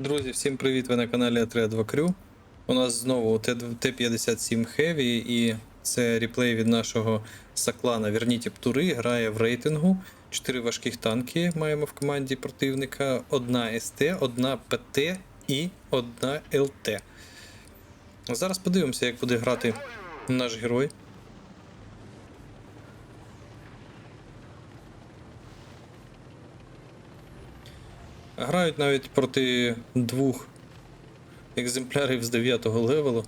Друзі, всім привіт! Ви на каналі А32 Crew. У нас знову Т-57 Heavy і це реплей від нашого Саклана Верніті Птури. Грає в рейтингу. Чотири важких танки маємо в команді противника. Одна СТ, одна ПТ і одна ЛТ. Зараз подивимося, як буде грати наш герой. Грають навіть проти двох екземплярів з 9 левелу.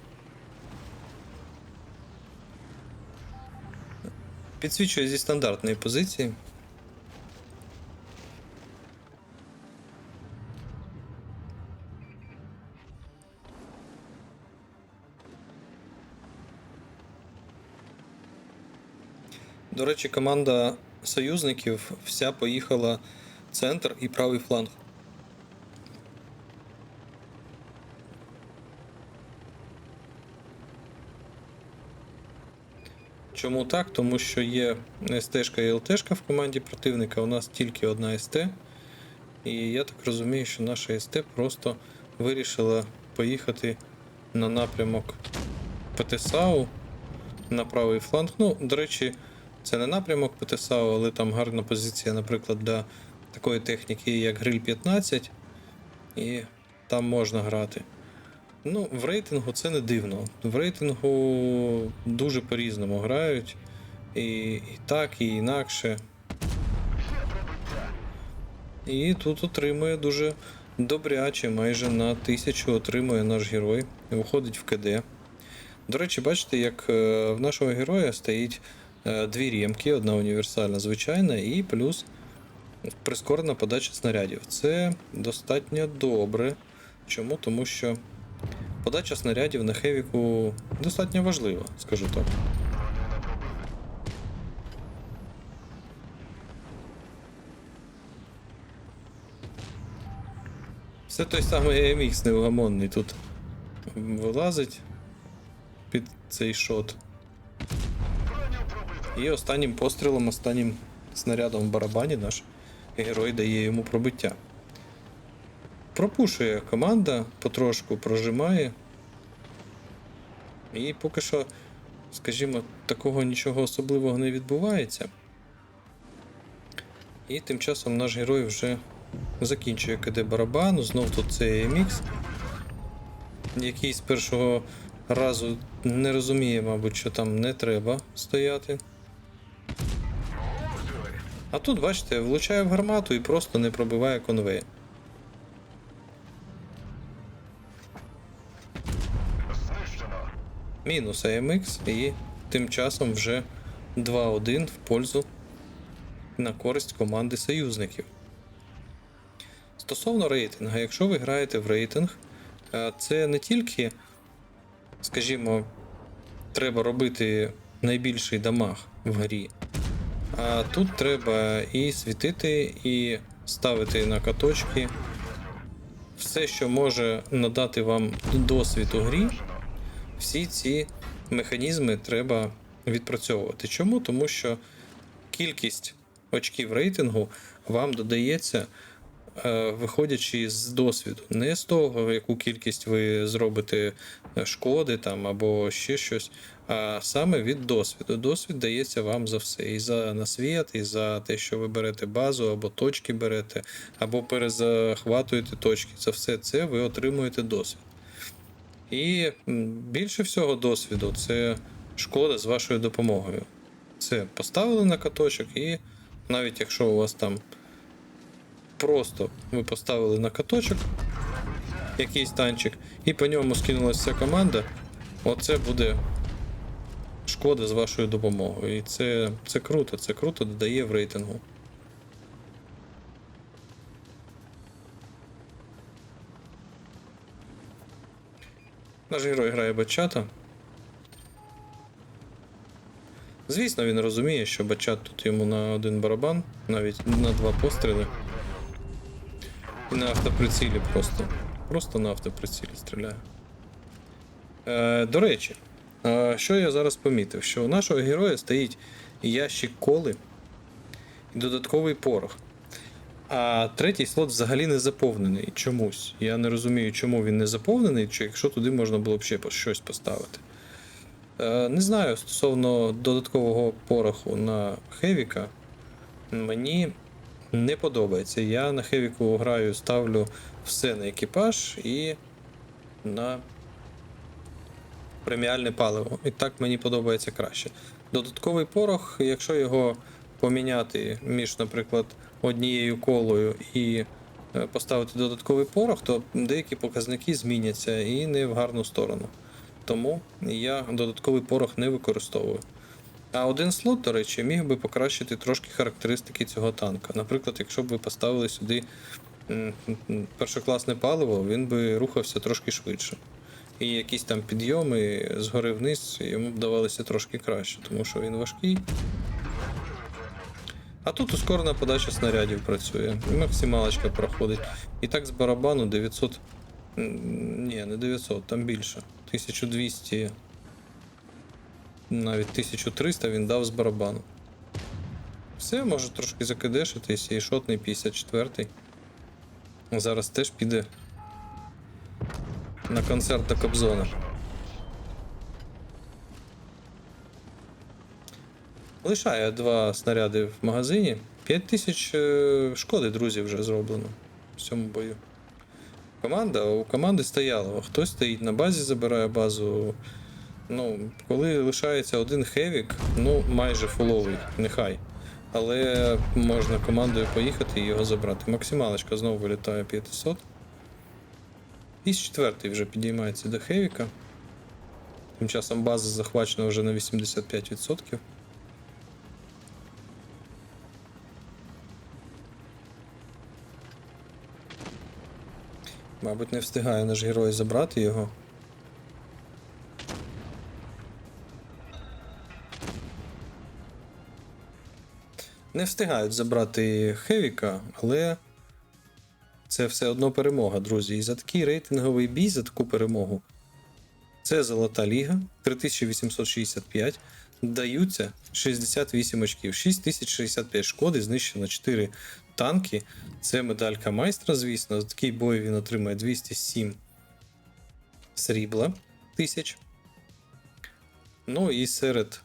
Підсвічує зі стандартної позиції. До речі, команда союзників вся поїхала центр і правий фланг. Чому так? Тому що є СТ і ЛТ в команді противника, у нас тільки одна СТ. І я так розумію, що наша СТ просто вирішила поїхати на напрямок ПТСАУ на правий фланг. Ну, до речі, це не напрямок ПТСАУ, але там гарна позиція, наприклад, для такої техніки, як Гриль 15, і там можна грати. Ну, в рейтингу це не дивно. В рейтингу дуже по-різному грають. І, і так, і інакше. І тут отримує дуже добряче, майже на тисячу отримує наш герой. Виходить в КД. До речі, бачите, як е, в нашого героя стоїть е, дві рємки, одна універсальна, звичайна, і плюс прискорена подача снарядів. Це достатньо добре. Чому? Тому що подача снарядів на Хевіку достатньо важлива, скажу так. Все той самий AMX неугомонний тут вилазить під цей шот. І останнім пострілом, останнім снарядом в барабані наш герой дає йому пробиття. Пропушує команда, потрошку прожимає. І поки що, скажімо, такого нічого особливого не відбувається. І тим часом наш герой вже закінчує КД барабану, знов тут це MX, який з першого разу не розуміє, мабуть, що там не треба стояти. А тут, бачите, влучає в гармату і просто не пробиває конвей. Мінус AMX і тим часом вже 2-1 в пользу на користь команди союзників. Стосовно рейтингу, якщо ви граєте в рейтинг, е, це не тільки, скажімо, треба робити найбільший дамаг в грі, а тут треба і світити, і ставити на каточки. Все, що може надати вам досвід у грі, всі ці механізми треба відпрацьовувати. Чому? Тому що кількість очків рейтингу вам додається, е, виходячи з досвіду. Не з того, яку кількість ви зробите шкоди там або ще щось, а саме від досвіду. Досвід дається вам за все. І за насвіт, і за те, що ви берете базу, або точки берете, або перезахватуєте точки. За все це ви отримуєте досвід. І більше всього досвіду це шкода з вашою допомогою. Це поставили на каточок, і навіть якщо у вас там просто ви поставили на каточок якийсь танчик, і по ньому скинулася вся команда, оце буде шкода з вашою допомогою. І це, це круто, це круто додає в рейтингу. Наш герой грає бачата. Звісно, він розуміє, що бачат тут йому на один барабан, навіть на два постріли. І на автоприцілі просто. Просто на автоприцілі стріляє. Е, до речі, е, що я зараз помітив? Що у нашого героя стоїть ящик коли і додатковий порох. А третій слот взагалі не заповнений чомусь. Я не розумію, чому він не заповнений, чи якщо туди можна було б ще щось поставити. Е, не знаю, стосовно додаткового пороху на Хевіка, мені не подобається. Я на Хевіку граю, ставлю все на екіпаж і на преміальне паливо. І так мені подобається краще. Додатковий порох, якщо його поміняти між, наприклад, однією колою і е, поставити додатковий порох, то деякі показники зміняться і не в гарну сторону. Тому я додатковий порох не використовую. А один слот, до речі, міг би покращити трошки характеристики цього танка. Наприклад, якщо б ви поставили сюди першокласне паливо, він би рухався трошки швидше. І якісь там підйоми згори вниз йому б давалися трошки краще, тому що він важкий. А тут ускорена подача снарядів працює, максималочка проходить. І так з барабану 900. м, Ні, не 900, там більше. 1200. Навіть 1300 він дав з барабану. Все, може трошки закидешитись і шотний 54-й. Зараз теж піде на концерт до Кобзона. Лишає два снаряди в магазині. 5000 е, шкоди, друзі, вже зроблено в цьому бою. Команда, у команди стояло. Хтось стоїть на базі, забирає базу. Ну, коли лишається один хевік, ну майже фуловий, нехай. Але можна командою поїхати і його забрати. Максималочка знову вилітає 500. І з четвертий вже підіймається до Хевіка. Тим часом база захвачена вже на 85%. Мабуть, не встигає наш герой забрати його. Не встигають забрати Хевіка, але це все одно перемога, друзі. І за такий рейтинговий бій, за таку перемогу. Це золота ліга 3865. Даються 68 очків, 6065 шкоди, знищено 4 танки. Це медалька майстра, звісно. За такий бой він отримає 207 срібла тисяч. Ну і серед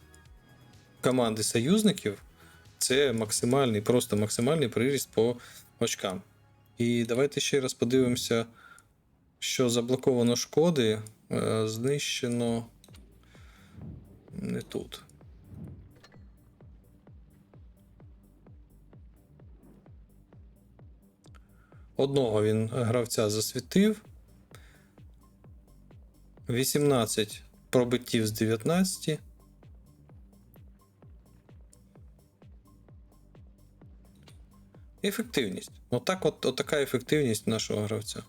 команди союзників це максимальний, просто максимальний приріст по очкам. І давайте ще раз подивимося, що заблоковано шкоди, е, знищено не тут. Одного він гравця засвітив. 18 пробиттів з 19. Ефективність. Отак от, от така ефективність нашого гравця.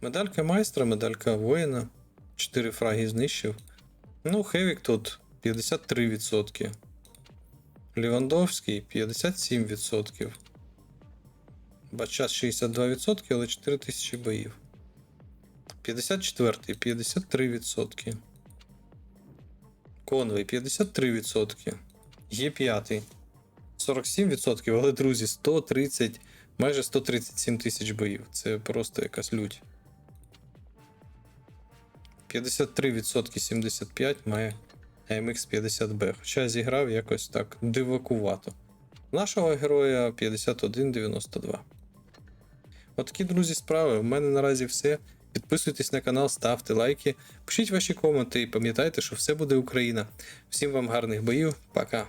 Медалька майстра, медалька воїна. 4 фраги знищив. Ну, Хевік тут 53%. Лівандовський 57%. Бачас 62%, але 4000 боїв. 54 53%. Конвей 53%. Є 5 47%, але, друзі, 130, майже 137 тисяч боїв. Це просто якась лють. 53% 75 має AMX 50B. Хоча зіграв якось так дивакувато. Нашого героя 51,92. Отакі, друзі, справи. У мене наразі все. Підписуйтесь на канал, ставте лайки, пишіть ваші коменти і пам'ятайте, що все буде Україна. Всім вам гарних боїв, пока.